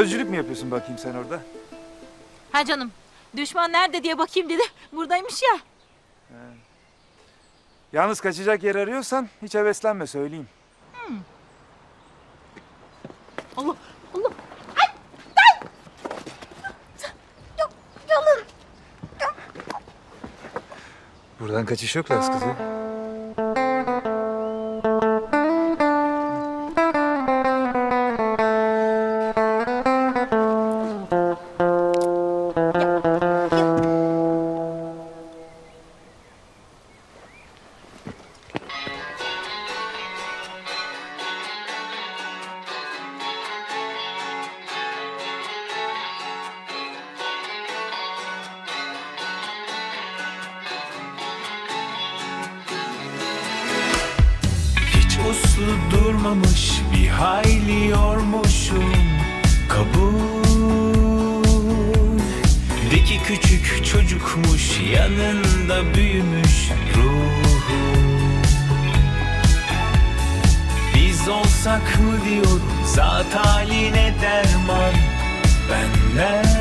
Gözcülük mü yapıyorsun bakayım sen orada? Ha canım. Düşman nerede diye bakayım dedi. Buradaymış ya. Yalnız kaçacak yer arıyorsan hiç heveslenme söyleyeyim. Allah Allah. Buradan kaçış yok Laz kızı. Durmamış bir hayli yormuşum. Kabul. Deki küçük çocukmuş yanında büyümüş ruhum. Biz olsak mı diyorum zat haline derman? Benden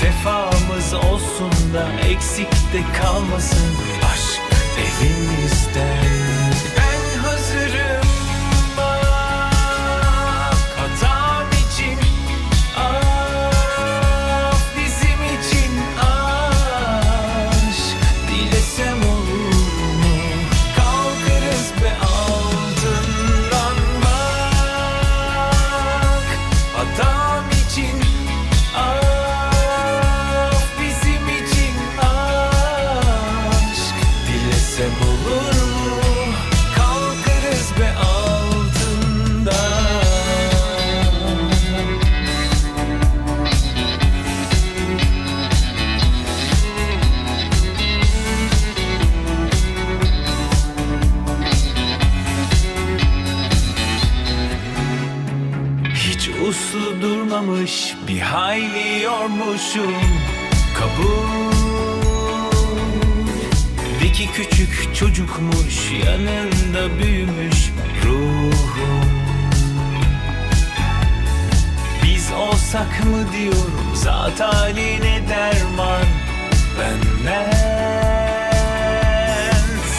Sefamız olsun da eksik de kalmasın. Aşk evimizden Ben hazırım hayli yormuşum Kabul. Deki küçük çocukmuş yanında büyümüş ruhum. Biz olsak mı diyorum zat haline derman? Benden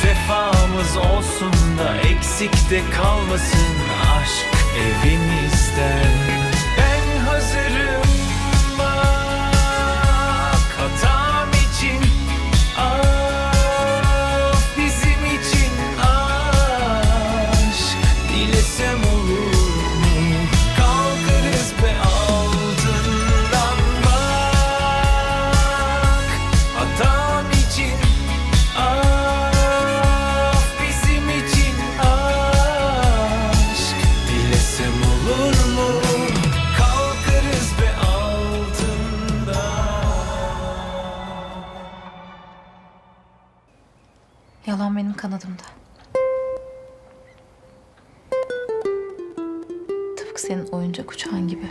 Sefamız olsun da eksik de kalmasın aşk evimizden. Ben hazırım Yalan benim kanadımda. Tıpkı senin oyuncak uçağın gibi.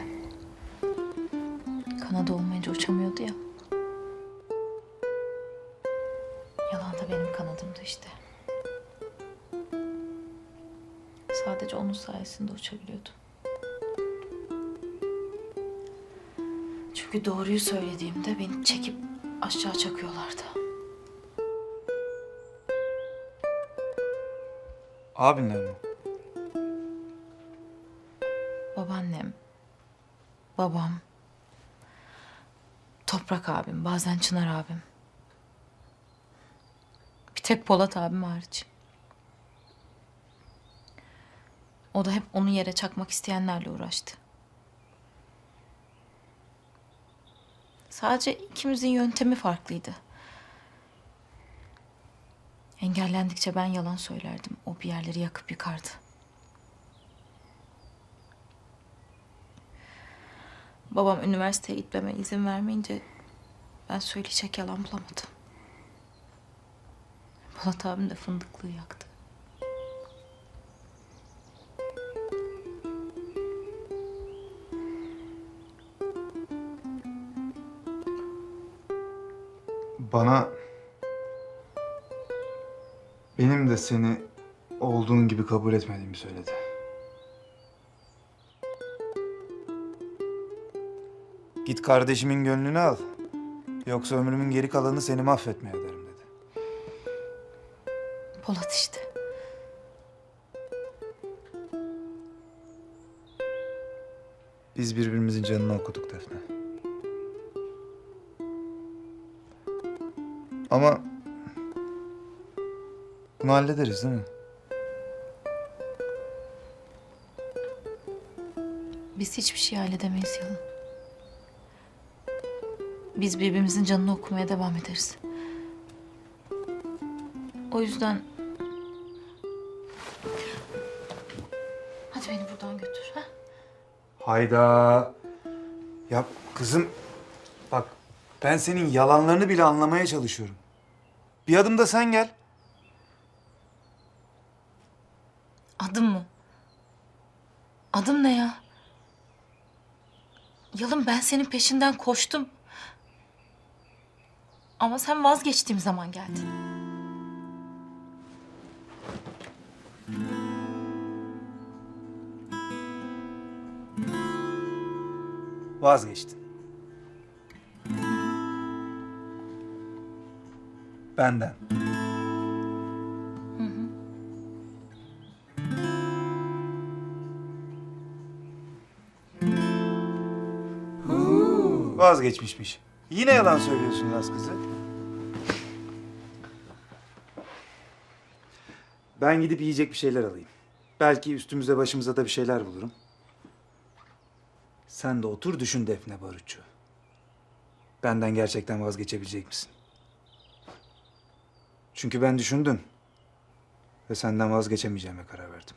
Kanadı olmayınca uçamıyordu ya. Yalan da benim kanadımda işte. Sadece onun sayesinde uçabiliyordum. Çünkü doğruyu söylediğimde beni çekip aşağı çakıyorlardı. Abinler mi? Babaannem, babam, Toprak abim, bazen Çınar abim. Bir tek Polat abim hariç. O da hep onu yere çakmak isteyenlerle uğraştı. Sadece ikimizin yöntemi farklıydı. Engellendikçe ben yalan söylerdim. O bir yerleri yakıp yıkardı. Babam üniversiteye gitmeme izin vermeyince ben söyleyecek yalan bulamadım. Polat abim de fındıklığı yaktı. Bana benim de seni olduğun gibi kabul etmediğimi söyledi. Git kardeşimin gönlünü al. Yoksa ömrümün geri kalanını seni mahvetmeye ederim dedi. Polat işte. Biz birbirimizin canını okuduk Defne. Ama bunu hallederiz değil mi? Biz hiçbir şey halledemeyiz Yalın. Biz birbirimizin canını okumaya devam ederiz. O yüzden... Hadi beni buradan götür. Ha? Hayda. Ya kızım bak ben senin yalanlarını bile anlamaya çalışıyorum. Bir adım da sen gel. Adım mı? Adım ne ya? Yalın ben senin peşinden koştum. Ama sen vazgeçtiğim zaman geldin. Vazgeçtin. Benden. Vazgeçmişmiş. Yine yalan söylüyorsun Laz kızı. Ben gidip yiyecek bir şeyler alayım. Belki üstümüze başımıza da bir şeyler bulurum. Sen de otur düşün Defne Barutçu. Benden gerçekten vazgeçebilecek misin? Çünkü ben düşündüm. Ve senden vazgeçemeyeceğime karar verdim.